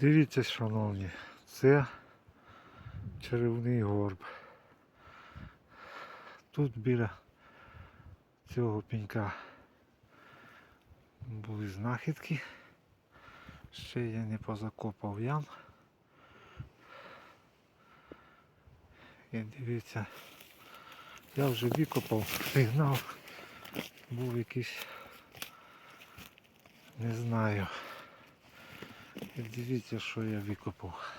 Дивіться, шановні, це черевний горб. Тут біля цього пенька були знахідки. Ще я не позакопав ям. І дивіться, я вже викопав, сигнал був якийсь, не знаю. І дивіться, що я викопав.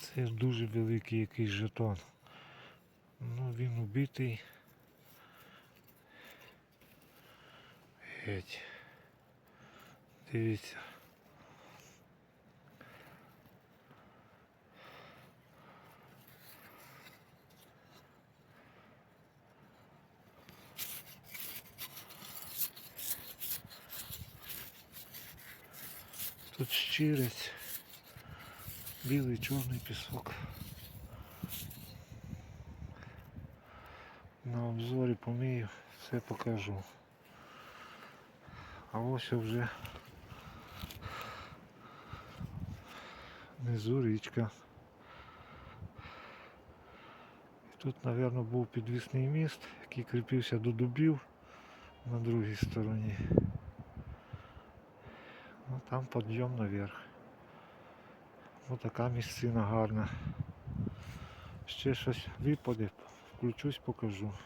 Це дуже великий якийсь жетон. Ну він убитий. Геть. Дивіться. Тут щирець, білий чорний пісок. На обзорі помию, все покажу. А ось вже внизу річка. Тут, мабуть, був підвісний міст, який кріпився до дубів на другій стороні. Ну, там підйом наверх. Ось така місцина гарна. Ще щось випаде, включусь, покажу.